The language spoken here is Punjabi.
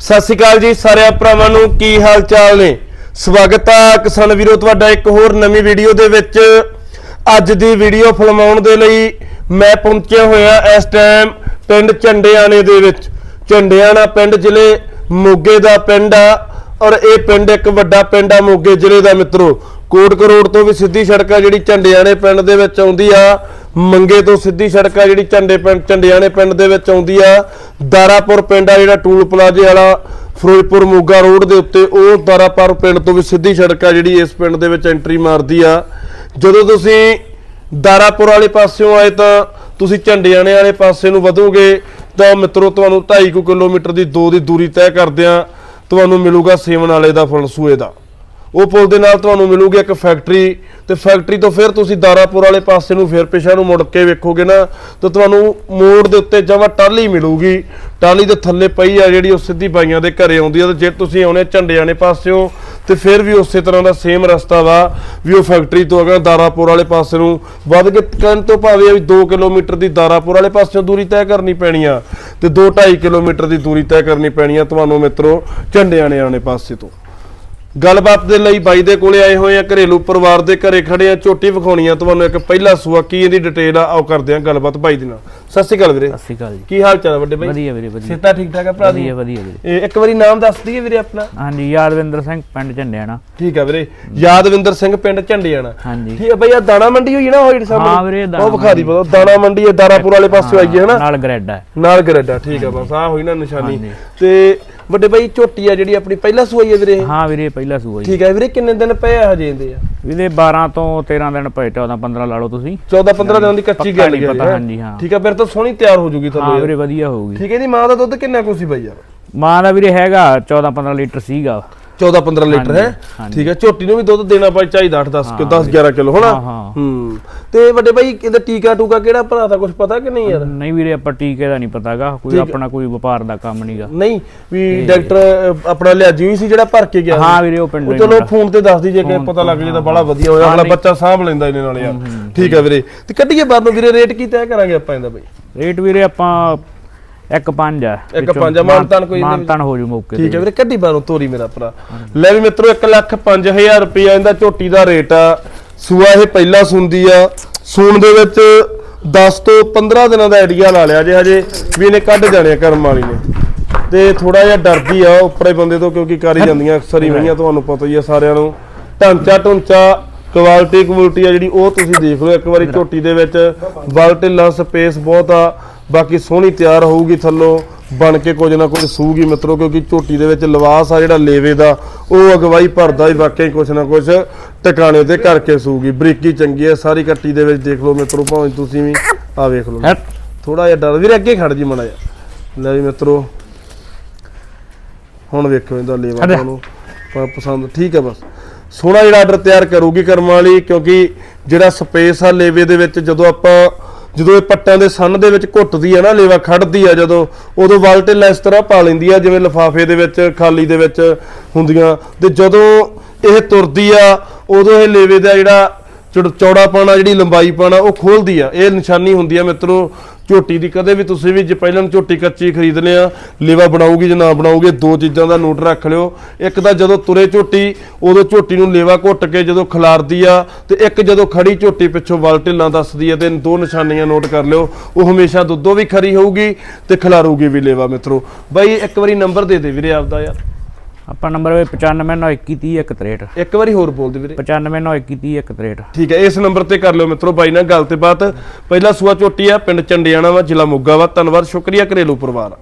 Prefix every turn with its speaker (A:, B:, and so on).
A: ਸਤਿ ਸ਼੍ਰੀ ਅਕਾਲ ਜੀ ਸਾਰੇ ਭਰਾਵਾਂ ਨੂੰ, ਕੀ ਹਾਲ ਚਾਲ ਨੇ? ਸਵਾਗਤ ਆ ਕਿਸਾਨ ਵੀਰੋ, ਤੁਹਾਡਾ ਇੱਕ ਹੋਰ ਨਵੀਂ ਵੀਡੀਓ ਦੇ ਵਿੱਚ। ਅੱਜ ਦੀ ਵੀਡੀਓ ਫਿਲਮਾਉਣ ਦੇ ਲਈ ਮੈਂ ਪਹੁੰਚਿਆ ਹੋਇਆ ਇਸ ਟਾਈਮ ਪਿੰਡ ਝੰਡਿਆਣੇ ਦੇ ਵਿੱਚ। ਝੰਡਿਆਣਾ ਪਿੰਡ ਜ਼ਿਲ੍ਹੇ ਮੋਗੇ ਦਾ ਪਿੰਡ ਆ ਔਰ ਇਹ ਪਿੰਡ ਇੱਕ ਵੱਡਾ ਪਿੰਡ ਆ ਮੋਗੇ ਜ਼ਿਲ੍ਹੇ ਦਾ ਮਿੱਤਰੋ। ਕੋਟ ਕਰੋੜ ਤੋਂ ਵੀ ਸਿੱਧੀ ਸੜਕ ਆ ਜਿਹੜੀ ਝੰਡਿਆਣੇ ਪਿੰਡ ਦੇ ਵਿੱਚ ਆਉਂਦੀ ਆ। ਮੰਗੇ ਤੋਂ ਸਿੱਧੀ ਸੜਕ ਆ ਜਿਹੜੀ ਝੰਡੇ ਪਿੰਡ ਝੰਡਿਆਣੇ ਪਿੰਡ ਦੇ ਵਿੱਚ ਆਉਂਦੀ ਆ। ਦਾਰਾਪੁਰ ਪਿੰਡ ਆ ਜਿਹੜਾ ਟੂਲ ਪਲਾਜ਼ੇ ਵਾਲਾ ਫਿਰੋਜ਼ਪੁਰ ਮੋਗਾ ਰੋਡ ਦੇ ਉੱਤੇ, ਉਹ ਦਾਰਾਪੁਰ ਪਿੰਡ ਤੋਂ ਵੀ ਸਿੱਧੀ ਸੜਕ ਆ ਜਿਹੜੀ ਇਸ ਪਿੰਡ ਦੇ ਵਿੱਚ ਐਂਟਰੀ ਮਾਰਦੀ ਆ। ਜਦੋਂ ਤੁਸੀਂ ਦਾਰਾਪੁਰ ਵਾਲੇ ਪਾਸਿਓਂ ਆਏ ਤਾਂ ਤੁਸੀਂ ਝੰਡਿਆਣੇ ਵਾਲੇ ਪਾਸੇ ਨੂੰ ਵਧੋਗੇ, ਤਾਂ ਮਿੱਤਰੋ, ਤੁਹਾਨੂੰ 2.5 ਕਿਲੋਮੀਟਰ ਦੀ ਦੋ ਦੀ ਦੂਰੀ ਤੈਅ ਕਰਦਿਆਂ ਤੁਹਾਨੂੰ ਮਿਲੂਗਾ ਸੇਵਨ ਵਾਲੇ ਦਾ ਫਲਸੂਏ ਦਾ। ਉਹ ਪੁਲ ਦੇ ਨਾਲ ਤੁਹਾਨੂੰ ਮਿਲੂਗੀ ਇੱਕ ਫੈਕਟਰੀ, ਤੇ ਫੈਕਟਰੀ ਤੋਂ ਫਿਰ ਤੁਸੀਂ ਦਾਰਾਪੁਰ ਵਾਲੇ ਪਾਸੇ ਨੂੰ ਫਿਰ ਪਿਛਾ ਨੂੰ ਮੁੜ ਕੇ ਵੇਖੋਗੇ ਨਾ, ਤਾਂ ਤੁਹਾਨੂੰ ਮੋੜ ਦੇ ਉੱਤੇ ਜਮਾ ਟਾਲੀ ਮਿਲੂਗੀ। ਟਾਲੀ ਦੇ ਥੱਲੇ ਪਈ ਆ ਜਿਹੜੀ ਉਹ ਸਿੱਧੀ ਬਾਈਆਂ ਦੇ ਘਰੇ ਆਉਂਦੀ ਆ, ਤੇ ਜੇ ਤੁਸੀਂ ਆਉਣੇ ਝੰਡਿਆਣੇ ਪਾਸਿਓਂ, ਤੇ ਫਿਰ ਵੀ ਉਸੇ ਤਰ੍ਹਾਂ ਦਾ ਸੇਮ ਰਸਤਾ ਵਾ ਵੀ ਉਹ ਫੈਕਟਰੀ ਤੋਂ ਅਗਰ ਦਾਰਾਪੁਰ ਵਾਲੇ ਪਾਸੇ ਨੂੰ ਵੱਧ ਕੇ ਕਹਿਣ ਤੋਂ ਭਾਵੇਂ ਵੀ 2 ਕਿਲੋਮੀਟਰ ਦੀ ਦਾਰਾਪੁਰ ਵਾਲੇ ਪਾਸਿਓਂ ਦੂਰੀ ਤੈਅ ਕਰਨੀ ਪੈਣੀ ਆ, ਤੇ 2.5 ਕਿਲੋਮੀਟਰ ਦੀ ਦੂਰੀ ਤੈਅ ਕਰਨੀ ਪੈਣੀ ਆ, ਤੁਹਾਨੂੰ ਮਿੱਤਰੋ ਝੰਡਿਆਣੇ ਵਾਲੇ ਪਾਸੇ ਤੋਂ। ਗੱਲਬਾਤ ਦੇ ਲਈ ਬਾਈ ਦੇ ਕੋਲੇ ਆਏ ਹੋਏ ਆ ਘਰੇਲੂ ਪਰਿਵਾਰ ਦੇ ਘਰੇ ਖੜੇ ਆ। ਝੋਟੀ ਵਿਖਾਉਣੀ ਆ। ਤੁਹਾਨੂੰ ਇੱਕ ਪਹਿਲਾ ਸੂਆ ਕੀ ਇਹਦੀ ਡਿਟੇਲ ਆ ਆਓ ਕਰਦੇ ਆ ਗੱਲਬਾਤ ਬਾਈ ਦੇ ਨਾਲ। ਸਤਿ ਸ਼੍ਰੀ ਅਕਾਲ ਵੀਰੇ।
B: ਸਤਿ ਸ਼੍ਰੀ ਅਕਾਲ ਜੀ।
A: ਕੀ ਹਾਲ ਚਾਲ ਆ ਵੱਡੇ ਬਾਈ?
B: ਵਧੀਆ ਵੀਰੇ ਵਧੀਆ।
A: ਸਿਹਤਾਂ ਠੀਕ ਠਾਕ ਆ ਭਰਾ ਦੀ?
B: ਵਧੀਆ ਵਧੀਆ ਵੀਰੇ।
A: ਇਹ ਇੱਕ ਵਾਰੀ ਨਾਮ ਦੱਸ ਦਈਏ ਵੀਰੇ ਆਪਣਾ।
B: ਹਾਂਜੀ ਯਾਦਵਿੰਦਰ ਸਿੰਘ ਪਿੰਡ ਝੰਡਿਆਣਾ।
A: ਠੀਕ ਆ ਵੀਰੇ। ਯਾਦਵਿੰਦਰ ਸਿੰਘ ਪਿੰਡ ਝੰਡਿਆਣਾ।
B: ਹਾਂਜੀ।
A: ਠੀਕ ਆ ਬਈ ਆ ਦਾਣਾ ਮੰਡੀ ਹੋਈ ਨਾ ਜਿਹੜੀ ਸਾਹਮਣੇ?
B: ਹਾਂ ਵੀਰੇ, ਦਾਣਾ
A: ਉਹ ਵਿਖਾ ਦੀ ਪਤਾ ਦਾਣਾ ਮੰਡੀ ਹੈ ਦਾਰਾਪੁਰ ਵਾਲੇ ਪਾਸੇ ਆਈਏ ਹਨਾ?
B: ਨਾਲ ਗ੍ਰੈਡ ਹੈ
A: ਨਾਲ ਗਰੇਡਾ ਠੀਕ ਆ ਬਸ ਆ ਹੋਈ ਨਾ ਨਿਸ਼ਾਨੀ। ਤੇ ਵੱਡੇ ਬਾਈ ਝੋਟੀ ਆ ਜਿਹੜੀ ਆਪਣੀ ਪਹਿਲਾ ਸੂਈ ਆ ਵੀਰੇ?
B: ਹਾਂ ਵੀਰੇ ਪਹਿਲਾ ਸੂਆ ਜੀ
A: ਠੀਕ ਆ ਵੀਰੇ ਕਿੰਨੇ ਦਿਨ ਪਏ ਆ ਹਜੇ ਇਹਦੇ ਆ?
B: ਵੀਰੇ 12 ਤੋਂ 13 ਦਿਨ ਪਏ 14 15 ਲਾ ਲਓ ਤੁਸੀਂ।
A: 14 15 ਦਿਨਾਂ ਦੀ ਕੱਚੀ
B: ਪੱਕਾ
A: ਗੱਲ
B: ਨਹੀਂ
A: ਹੈ।
B: ਪਤਾ, ਹਾਂਜੀ, ਹਾਂ।
A: ਠੀਕ ਆ ਫਿਰ ਤਾਂ ਸੋਹਣੀ ਤਿਆਰ ਹੋ ਜੂਗੀ
B: ਹਾਂ
A: ਥੱਲੇ
B: ਵੀਰੇ ਵਧੀਆ ਹੋਊਗੀ।
A: ਠੀਕ ਹੈ ਜੀ ਮਾਂ ਦਾ ਦੁੱਧ ਕਿੰਨਾ ਕੁ ਸੀ ਬਾਈ ਯਾਰ?
B: ਮਾਂ ਦਾ ਵੀਰੇ ਹੈਗਾ 14 15 ਲੀਟਰ ਸੀਗਾ।
A: 14 15 ਲੀਟਰ ਹੈ।
B: ਹਾਂਜੀ।
A: ਠੀਕ ਹੈ ਝੋਟੀ ਨੂੰ ਵੀ ਦੁੱਧ ਦੇਣਾ ਬਾਈ ਚਾਹੀਦਾ 8 10 10 11 ਕਿਲੋ ਹਨਾ?
B: ਹਾਂ, ਹਾਂ।
A: ਹੂੰ। ਤੇ ਵੱਡੇ ਬਾਈ ਇਹਦਾ ਟੀਕਾ ਟੂਕਾ ਕਿਹੜਾ ਭਰਾ ਦਾ ਕੁਝ ਪਤਾ ਕਿ ਨਹੀਂ ਯਾਰ?
B: ਨਹੀਂ ਵੀਰੇ ਆਪਾਂ ਟੀਕੇ ਦਾ ਨਹੀਂ ਪਤਾਗਾ ਕੋਈ ਆਪਣਾ ਕੋਈ ਵਪਾਰ ਦਾ ਕੰਮ ਨਹੀਂਗਾ
A: ਨਹੀਂ ਵੀ ਡਾਕਟਰ ਅਹ, ਆਪਣਾ ਲਿਆਜੀ ਹੋਈ ਸੀ ਜਿਹੜਾ ਭਰ ਕੇ ਗਿਆ
B: ਹਾਂ। ਵੀਰੇ ਉਹ ਪਿੰਡ
A: ਉਹ ਚਲੋ ਫੋਨ ਤੇ ਦੱਸ ਦੀ ਜੇ ਕਿ ਪਤਾ ਲੱਗ ਜੇ ਤਾਂ ਬੜਾ ਵਧੀਆ ਹੋਇਆ। ਅਗਲਾ ਬੱਚਾ ਸਾਂਭ ਲੈਂਦਾ ਇਹਨੇ ਨਾਲ ਯਾਰ। ਠੀਕ ਹੈ ਵੀਰੇ। ਤੇ ਕੱਢੀਏ ਬਾਹਰ ਨੂੰ ਵੀਰੇ ਰੇਟ ਕੀ ਤੈਅ ਕਰਾਂਗੇ ਆਪਾਂ ਇਹਦਾ ਬਾਈ?
B: ਰੇਟ ਵੀਰੇ ਆਪਾਂ ਇੱਕ ਪੰਜ ਆ
A: ਇੱਕ
B: ਵਿੱਚੋਂ
A: ਪੰਜ ਆ, ਮਾਨਤਾਨ ਕੋਈ ਇਹਦੇ ਵਿੱਚ?
B: ਮਾਨਤਾਨ ਹੋ ਜੂ ਮੌਕੇ
A: ਠੀਕ
B: ਤੇ
A: ਹੈ ਵੀਰੇ ਕੱਢੀ ਬਾਹਰੋਂ ਤੋਰੀ ਮੇਰਾ ਭਰਾ। ਲੈ ਵੀ ਮਿੱਤਰੋ 1 ਲੱਖ 5000 ਰੁਪਇਆ ਇਹਦਾ ਝੋਟੀ ਦਾ ਰੇਟ ਆ। ਸੂਆ ਇਹ ਪਹਿਲਾ ਸੁੰਦੀ ਆ। ਸੂਣ ਦੇ ਵਿੱਚ 10 ਤੋਂ 15 ਦਿਨਾਂ ਦਾ ਆਈਡੀਆ ਲਾ ਲਿਆ ਜੇ ਹਜੇ ਵੀ ਇਹਨੇ ਕੱਢ ਜਾਣੇ ਆ ਕਰਮ ਵਾਲੀ ਨੇ। ਤੇ ਥੋੜਾ ਜਿਹਾ ਡਰਦੀ ਆ ਉੱਪਰੇ ਬੰਦੇ ਤੋਂ ਕਿਉਂਕਿ ਕਰੀ ਜਾਂਦੀਆਂ ਅਕਸਰ ਹੀ ਵਈਆਂ ਤੁਹਾਨੂੰ ਪਤਾ ਹੀ ਆ ਸਾਰਿਆਂ ਨੂੰ। ਢਾਂਚਾ ਢੁੰਚਾ ਕੁਆਲਿਟੀ ਕੁਆਲਿਟੀ ਆ ਜਿਹੜੀ ਉਹ ਤੁਸੀਂ ਦੇਖ ਲਓ। ਇੱਕ ਵਾਰੀ ਝੋਟੀ ਦੇ ਵਿੱਚ ਵਲਟਿਲਾ ਸਪੇਸ ਬਹੁਤ ਆ। ਬਾਕੀ ਸੋਹਣੀ ਤਿਆਰ ਹੋਊਗੀ ਥੱਲੋਂ ਬਣ ਕੇ ਕੁਝ ਨਾ ਕੁਝ ਸੂਗੀ ਮਿੱਤਰੋ ਕਿਉਂਕਿ ਝੋਟੀ ਦੇ ਵਿੱਚ ਲਿਵਾਸ ਆ ਜਿਹੜਾ ਲੇਵੇ ਦਾ ਉਹ ਅਗਵਾਈ ਭਰਦਾ ਹੀ ਵਾਕਈ ਕੁਝ ਨਾ ਕੁਝ ਟਿਕਾਣੇ ਤੇ ਕਰਕੇ ਸੂਗੀ ਬਰੀਕੀ ਚੰਗੀ ਹੈ ਸਾਰੀ ਕੱਟੀ ਦੇ ਵਿੱਚ ਦੇਖ ਲਓ ਮਿੱਤਰੋ ਭਾਵੇਂ ਤੁਸੀਂ ਵੀ ਆ ਵੇਖ ਲਓ। ਥੋੜਾ ਜਿਹਾ ਡਰ ਵੀਰੇ ਅੱਗੇ ਖੜ ਜੀ ਮੜਾ ਜਾ ਲੈ ਵੀ ਮਿੱਤਰੋ ਹੁਣ ਵੇਖੋ ਇਹਦਾ ਲੇਵਾ
B: ਜਾ।
A: ਤੁਹਾਨੂੰ ਪਸੰਦ ਠੀਕ ਹੈ ਬਸ ਸੋਹਣਾ ਜਿਹੜਾ ਆਰਡਰ ਤਿਆਰ ਕਰੂਗੀ ਕਰਮ ਵਾਲੀ ਕਿਉਂਕਿ ਜਿਹੜਾ ਸਪੇਸ ਆ ਲੇਵੇ ਦੇ ਵਿੱਚ ਜਦੋਂ ਆਪਾਂ ਜਦੋਂ ਇਹ ਪੱਟਾਂ ਦੇ ਸੰਨ ਦੇ ਵਿੱਚ ਘੁੱਟਦੀ ਆ ਨਾ, ਲੇਵਾ ਖੜਦੀ ਆ ਜਦੋਂ, ਉਦੋਂ ਵਾਲਟੇ ਇਸ ਤਰ੍ਹਾਂ ਪਾ ਲੈਂਦੀ ਆ, ਜਿਵੇਂ ਲਿਫਾਫੇ ਦੇ ਵਿੱਚ, ਖਾਲੀ ਦੇ ਵਿੱਚ ਹੁੰਦੀਆਂ। ਤੇ ਜਦੋਂ ਇਹ ਤੁਰਦੀ ਆ, ਉਦੋਂ ਇਹ ਲੇਵੇ ਦਾ ਜਿਹੜਾ ਚੌੜ- ਚੌੜਾਪਣ ਆ, ਜਿਹੜੀ ਲੰਬਾਈ ਪਾਣਾ ਉਹ ਖੋਲਦੀ ਆ। ਇਹ ਨਿਸ਼ਾਨੀ ਹੁੰਦੀ ਆ ਮਿੱਤਰੋ ਝੋਟੀ ਦੀ ਕਦੇ ਵੀ ਤੁਸੀਂ ਵੀ ਜੇ ਪਹਿਲਾਂ ਨੂੰ ਝੋਟੀ ਕੱਚੀ ਖਰੀਦ ਲਿਆ ਲੇਵਾ ਬਣਾਉਗੀ ਜਾਂ ਨਾ ਬਣਾਉਗੇ ਦੋ ਚੀਜ਼ਾਂ ਦਾ ਨੋਟ ਰੱਖ ਲਿਓ। ਇੱਕ ਤਾਂ ਜਦੋਂ ਤੁਰੇ ਝੋਟੀ, ਉਦੋਂ ਝੋਟੀ ਨੂੰ ਲੇਵਾ ਘੁੱਟ ਕੇ ਜਦੋਂ ਖਿਲਾਰਦੀ ਆ, ਤੇ ਇੱਕ ਜਦੋਂ ਖੜੀ ਝੋਟੀ ਪਿੱਛੋਂ ਵਲ ਢਿੱਲਾਂ ਦੱਸਦੀ ਆ, ਤੇ ਦੋ ਨਿਸ਼ਾਨੀਆਂ ਨੋਟ ਕਰ ਲਿਓ। ਉਹ ਹਮੇਸ਼ਾ ਦੁੱਧੋਂ ਵੀ ਖਰੀ ਹੋਊਗੀ ਤੇ ਖਿਲਾਰੂਗੀ ਵੀ ਲੇਵਾ ਮਿੱਤਰੋ। ਬਾਈ, ਇੱਕ ਵਾਰੀ ਨੰਬਰ ਦੇ ਦੇ ਵੀਰੇ ਆਪਦਾ ਯਾਰ।
B: ਆਪਾਂ ਨੰਬਰ 9591310163
A: ਇੱਕ ਵਾਰੀ ਹੋਰ ਬੋਲ ਦੇ ਵੀਰੇ।
B: 9591310163
A: ਠੀਕ ਹੈ ਇਸ ਨੰਬਰ ਤੇ ਕਰ ਲਿਓ ਮਿੱਤਰੋ ਬਾਈ ਨਾਲ ਗੱਲ ਤੇ ਬਾਤ। ਪਹਿਲਾ ਸੂਆ ਝੋਟੀ ਆ ਪਿੰਡ ਚੰਡਿਆਣਾ ਵਾ ਜ਼ਿਲ੍ਹਾ ਮੋਗਾ ਵਾ। ਧੰਨਵਾਦ ਸ਼ੁਕਰੀਆ ਘਰੇਲੂ ਪਰਿਵਾਰ।